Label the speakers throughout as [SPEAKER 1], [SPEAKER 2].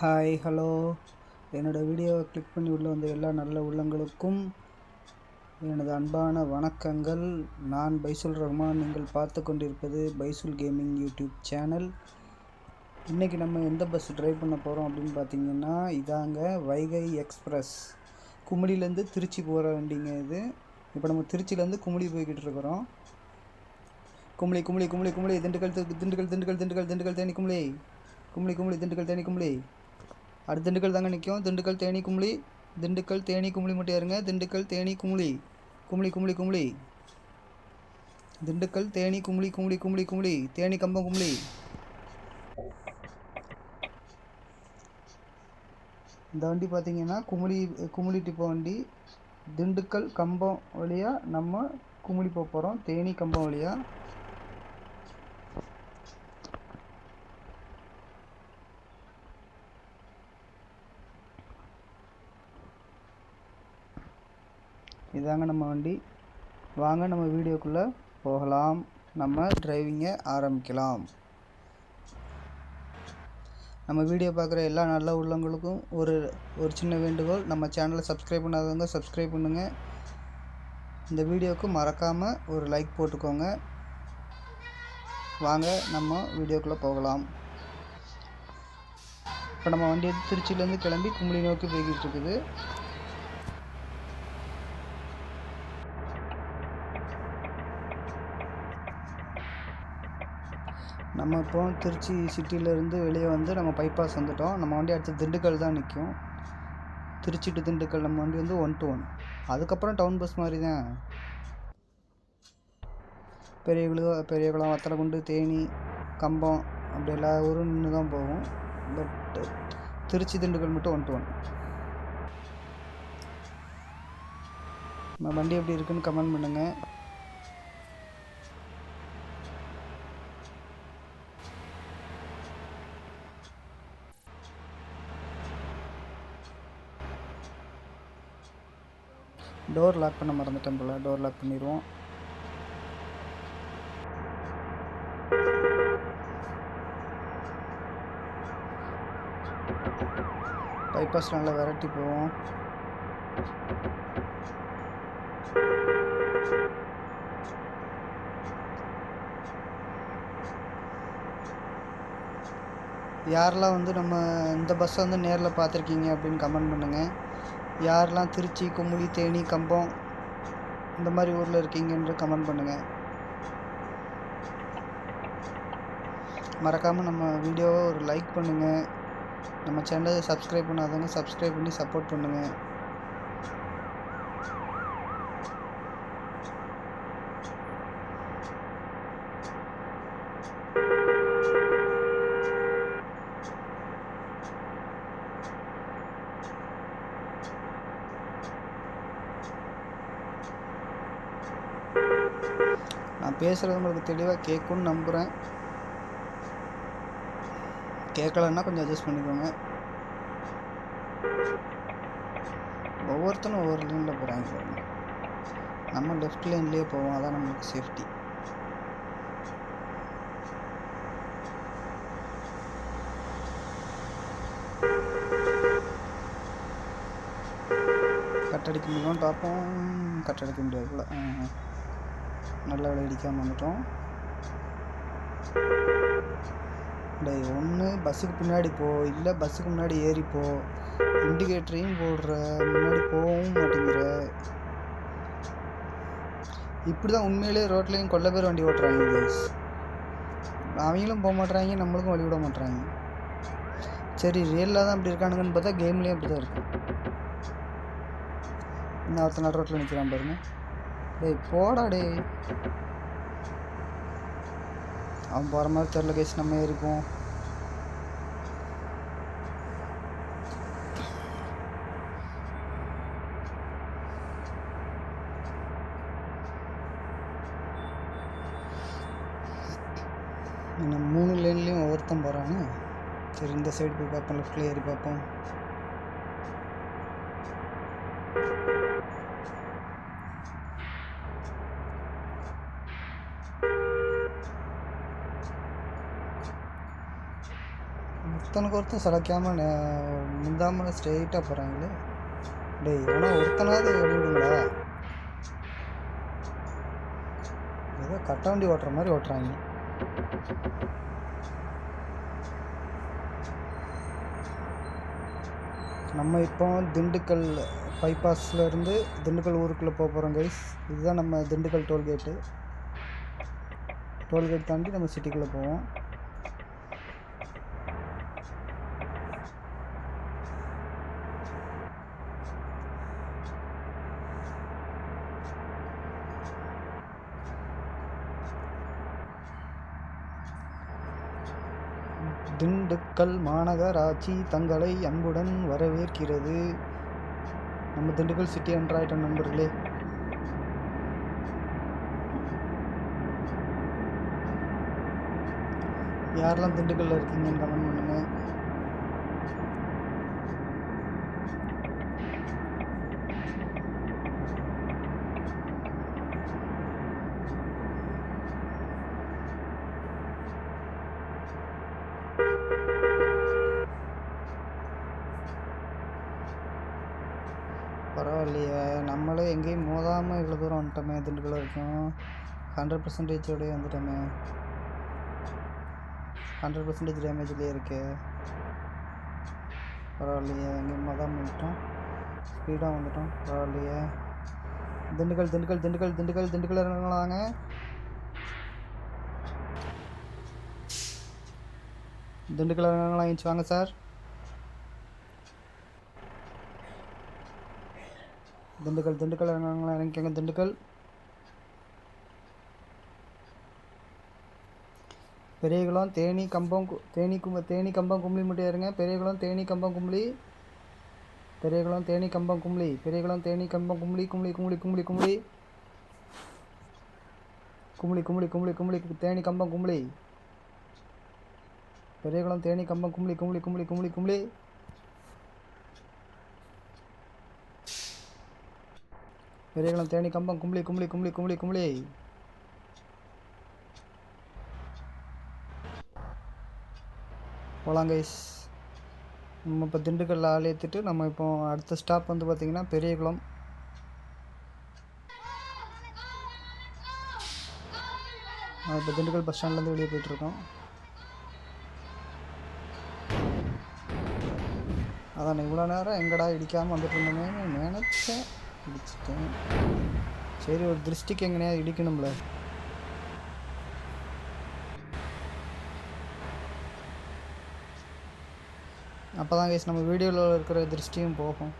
[SPEAKER 1] Hi hello என்னோடய வீடியோவை click பண்ணி உள்ள வந்த எல்லா நல்ல உள்ளங்களுக்கும் எனது அன்பான வணக்கங்கள். நான் பைசுல் ரஹ்மான். நீங்கள் பார்த்து கொண்டிருப்பது பைசுல் கேமிங் யூடியூப் சேனல் இன்றைக்கி நம்ம எந்த பஸ் ட்ரைவ் பண்ண போகிறோம் அப்படின்னு பார்த்தீங்கன்னா இதாங்க வைகை எக்ஸ்பிரஸ் குமுளிலேருந்து திருச்சி போகிற வண்டிங்க இது. இப்போ நம்ம திருச்சியிலேருந்து குமுளி போய்கிட்டு இருக்கிறோம். குமுளி குமுளி குமுளி குமுளி திண்டுக்கல் திண்டுக்கல் திண்டுக்கல் திண்டுக்கல் திண்டுக்கல் தேனி குமுளி குமுளி குமுளி திண்டுக்கல் தேனி குமுளி அடுத்து திண்டுக்கல் தாங்க நிற்கும். திண்டுக்கல் தேனி கும்ளி. திண்டுக்கல் தேனி கும்ளி மட்டும் யாருங்க திண்டுக்கல் தேனி கும்ளி. கும்ளி கும்ளி கும்ளி. திண்டுக்கல் தேனி கும்ளி கும்ளி கும்ளி கும்ளி. தேனி கம்பம் கும்ளி. இந்த வண்டி பார்த்தீங்கன்னா குமுளி குமுளி டிப்போ வண்டி. திண்டுக்கல் கம்பம் வழியாக நம்ம குமுளி போக போகிறோம் தேனி கம்பம் வழியாக இதாங்க நம்ம வண்டி. வாங்க நம்ம வீடியோக்குள்ளே போகலாம். நம்ம டிரைவிங்கை ஆரம்பிக்கலாம். நம்ம வீடியோ பார்க்குற எல்லா நல்ல உள்ளவங்களுக்கும் ஒரு ஒரு சின்ன வேண்டுகோள். நம்ம சேனலை சப்ஸ்கிரைப் பண்ணாதவங்க சப்ஸ்கிரைப் பண்ணுங்கள் இந்த வீடியோவுக்கு மறக்காமல் ஒரு லைக் போட்டுக்கோங்க. வாங்க நம்ம வீடியோக்குள்ளே போகலாம். இப்போ நம்ம வண்டி திருச்சியிலேருந்து கிளம்பி கும்பலி நோக்கி போய்கிட்டு இருக்குது. நம்ம இப்போ திருச்சி சிட்டியிலேருந்து வெளியே வந்து நம்ம பைபாஸ் வந்துட்டோம். நம்ம வண்டி அடுத்து திண்டுக்கல் தான் நிற்கும் திருச்சி டு திண்டுக்கல் நம்ம வண்டி வந்து ஒன் டு ஒன் அதுக்கப்புறம் டவுன் பஸ் மாதிரி தான் பெரியகுளம் பெரியகுளம் வத்தலகுண்டு தேனி கம்பம் அப்படி எல்லா ஊரும் நின்று தான் போகும் பட் திருச்சி திண்டுக்கல் மட்டும் ஒன் டு ஒன் நம்ம வண்டி எப்படி இருக்குன்னு கமெண்ட் பண்ணுங்கள் டோர் லாக் பண்ண மறந்துட்டேன் போல். டோர் லாக் பண்ணிடுவோம் பைபாஸ் நல்லா விரட்டி போவோம். யாரெல்லாம் வந்து நம்ம இந்த பஸ்ஸை வந்து நேரில் பார்த்துருக்கீங்க அப்படின்னு கமெண்ட் பண்ணுங்கள் யாரெல்லாம் திருச்சி குமுளி தேனி கம்பம் இந்த மாதிரி ஊரில் இருக்கீங்கன்ற கமெண்ட் பண்ணுங்கள் மறக்காமல் நம்ம வீடியோவை ஒரு லைக் பண்ணுங்கள் நம்ம சேனலை சப்ஸ்கிரைப் பண்ணாதவங்க சப்ஸ்கிரைப் பண்ணி சப்போர்ட் பண்ணுங்கள் நான் பேசுகிறது உங்களுக்கு தெளிவாக கேட்கும்னு நம்புகிறேன் கேட்கலன்னா கொஞ்சம் அட்ஜஸ்ட் பண்ணிக்கோங்க. ஒவ்வொருத்தரும் ஒவ்வொரு லைனில் போகிறாங்க சார் நம்ம லெஃப்ட் லைன்லேயே போவோம். அதான் நம்மளுக்கு சேஃப்டி கட்டடிக்க முடியும் பார்ப்போம். கட்டடிக்க முடியாது போல. நல்ல விலை இடிக்காமல் வந்துட்டோம். டே ஒன்று பஸ்ஸுக்கு பின்னாடி போ. இல்லை பஸ்ஸுக்கு முன்னாடி ஏறி போ. இண்டிகேட்டரையும் போடுற. முன்னாடி போகவும் மாட்டேங்கிற. இப்படி தான் உண்மையிலே ரோட்லேயும் கொல்ல பேர் வண்டி ஓட்டுறாங்க கைஸ் அவங்களும் போக மாட்றாங்க நம்மளுக்கும் வழி விட மாட்டுறாங்க சரி ரியலில் தான் அப்படி இருக்கானுங்கன்னு பார்த்தா கேம்லேயும் அப்படி தான் இருக்கும். இன்னும் ஒருத்த நாள் ரோட்டில் நிற்கிறான் பாருங்கள் டேய் போடா டேய். அவன் போகிற மாதிரி தெரில கேஸ் நம்ம ஏறிப்போம் என்ன மூணு லேன்லேயும் ஒவ்வொருத்தன் போகிறான்னு சரி இந்த சைடு போய் பார்ப்போம் லெஃப்டில் ஏறி பார்ப்போம். ஒருத்தனுக்கு ஒருத்தன் சிலைக்காமல் முந்தாமல் ஸ்ட்ரெயிட்டாக போகிறாங்களே டேய் ஆனால் ஒருத்தனாவது ஓடிவிடுங்களா? ஏதோ கட்டாண்டி ஓட்டுற மாதிரி ஓட்டுறாங்க. நம்ம இப்போ திண்டுக்கல் பைபாஸில் இருந்து திண்டுக்கல் ஊருக்குள்ளே போக போகிறோம் கைஸ் இதுதான் நம்ம திண்டுக்கல் டோல்கேட்டு டோல்கேட் தாண்டி நம்ம சிட்டிக்குள்ளே போவோம். திண்டுக்கல் மாநகராட்சி தங்களை அன்புடன் வரவேற்கிறது. நம்ம திண்டுக்கல் சிட்டி என்ட்ராயிட்ட நண்பர்களே. யாரெல்லாம் திண்டுக்கல்ல இருக்கீங்கன்னு கமெண்ட் பண்ணுங்கள் பரவாயில்லையே. நம்மளே எங்கேயும் மோதாமல் இவ்வளோ தூரம் வந்துட்டோமே திண்டுக்கல் வரைக்கும். ஹண்ட்ரட் பர்சன்டேஜோடய வந்துட்டோமே. ஹண்ட்ரட் பர்சன்டேஜ் டேமேஜ்லேயே இருக்கு. பரவாயில்லையே எங்கேயும் மோதாமல் வந்துட்டோம். ஸ்பீடாக வந்துட்டோம். பரவாயில்லையே. திண்டுக்கல் திண்டுக்கல் திண்டுக்கல் திண்டுக்கல் திண்டுக்கல் இறங்கலாங்க. திண்டுக்கல் இறங்கலாம் ஏஞ்சி வாங்க சார். திண்டுக்கல் திண்டுக்கல் இறங்குறாங்களா இறங்கிக்கங்க திண்டுக்கல். பெரியகுளம் தேனி கம்பம் தேனி கும் தேனி கம்பம் கும்பலி மட்டும் இறங்க பெரியகுளம் தேனி கம்பம் கும்பலி. பெரியகுளம் தேனி கம்பம் கும்பலி. பெரியகுளம் தேனி கம்பம் கும்பலி கும்பலி கும்பலி கும்பலி கும்பலி. கும்பலி கும்பலி கும்பலி கும்பலி தேனி கம்பம் கும்பலி. பெரியகுளம் தேனி கம்பம் கும்பலி கும்பலி கும்பலி கும்பலி கும்பலி. பெரியகுளம் தேனி கம்பம் கும்பளி கும்பளி கும்பளி கும்பளி கும்பளி போகலாம் கைஸ் நம்ம இப்போ திண்டுக்கல்ல ஆள் ஏற்றிட்டு நம்ம இப்போ அடுத்த ஸ்டாப் வந்து பார்த்திங்கன்னா பெரியகுளம். இப்போ திண்டுக்கல் பஸ் ஸ்டாண்ட்லேருந்து வெளியே போயிட்டுருக்கோம் அதான் இவ்வளோ நேரம் எங்கடா இடிக்காமல் வந்துட்டு இருந்தோமே நினச்சேன். பிடிச்சிட்டேன். சரி ஒரு திருஷ்டிக்கு எங்கனையாவது இடிக்கணும்ல. அப்போ தான் கேஸ் நம்ம வீடியோவில் இருக்கிற திருஷ்டியும் போகும்.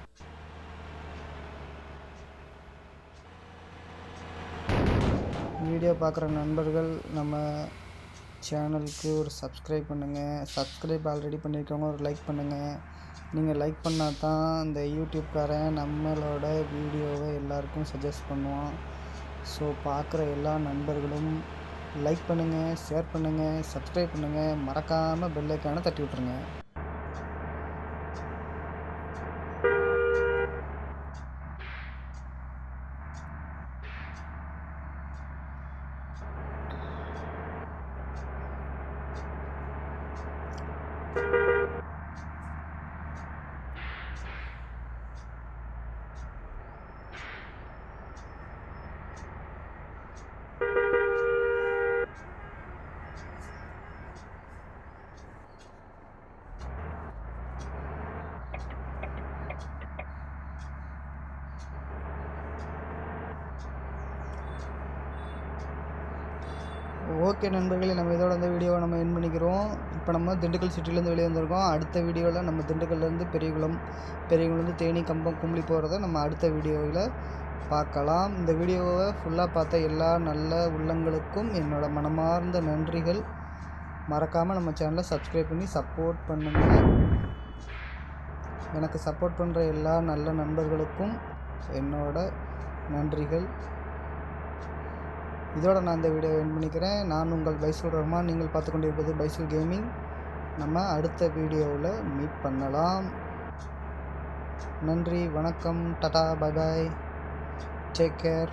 [SPEAKER 1] வீடியோ பார்க்குற நண்பர்கள் நம்ம சேனலுக்கு ஒரு சப்ஸ்கிரைப் பண்ணுங்கள் சப்ஸ்கிரைப் ஆல்ரெடி பண்ணியிருக்கவங்க ஒரு லைக் பண்ணுங்கள் நீங்கள் லைக் பண்ணால் தான் இந்த யூடியூப்காரன் நம்மளோட வீடியோவை எல்லாருக்கும் சஜஸ்ட் பண்ணுவான். ஸோ பார்க்குற எல்லா நண்பர்களும் லைக் பண்ணுங்கள் ஷேர் பண்ணுங்கள் சப்ஸ்கிரைப் பண்ணுங்கள் மறக்காமல் பெல்லைக்கான தட்டி விட்ருங்க ஓகே நண்பர்களே நம்ம இதோட இந்த வீடியோவை நம்ம என் பண்ணிக்கிறோம். இப்போ நம்ம திண்டுக்கல் சிட்டிலேருந்து வெளியே வந்திருக்கோம். அடுத்த வீடியோவில் நம்ம திண்டுக்கல்லேருந்து பெரியகுளம் பெரியகுளம்லேருந்து தேனி கம்பம் கும்பலி போகிறத நம்ம அடுத்த வீடியோவில் பார்க்கலாம். இந்த வீடியோவை ஃபுல்லாக பார்த்த எல்லா நல்ல உள்ளங்களுக்கும் என்னோடய மனமார்ந்த நன்றிகள். மறக்காமல் நம்ம சேனலை சப்ஸ்கிரைப் பண்ணி சப்போர்ட் பண்ணுங்கள் எனக்கு சப்போர்ட் பண்ணுற எல்லா நல்ல நண்பர்களுக்கும் என்னோட நன்றிகள். இதோட நான் இந்த வீடியோ என் பண்ணிக்கிறேன். நான் உங்கள் பைசூல் ரஹ்மான். நீங்கள் பார்த்து கொண்டிருப்பது பைசூல் கேமிங். நம்ம அடுத்த வீடியோவில் மீட் பண்ணலாம். நன்றி வணக்கம் டடா பபாய் பாய் டேக் கேர்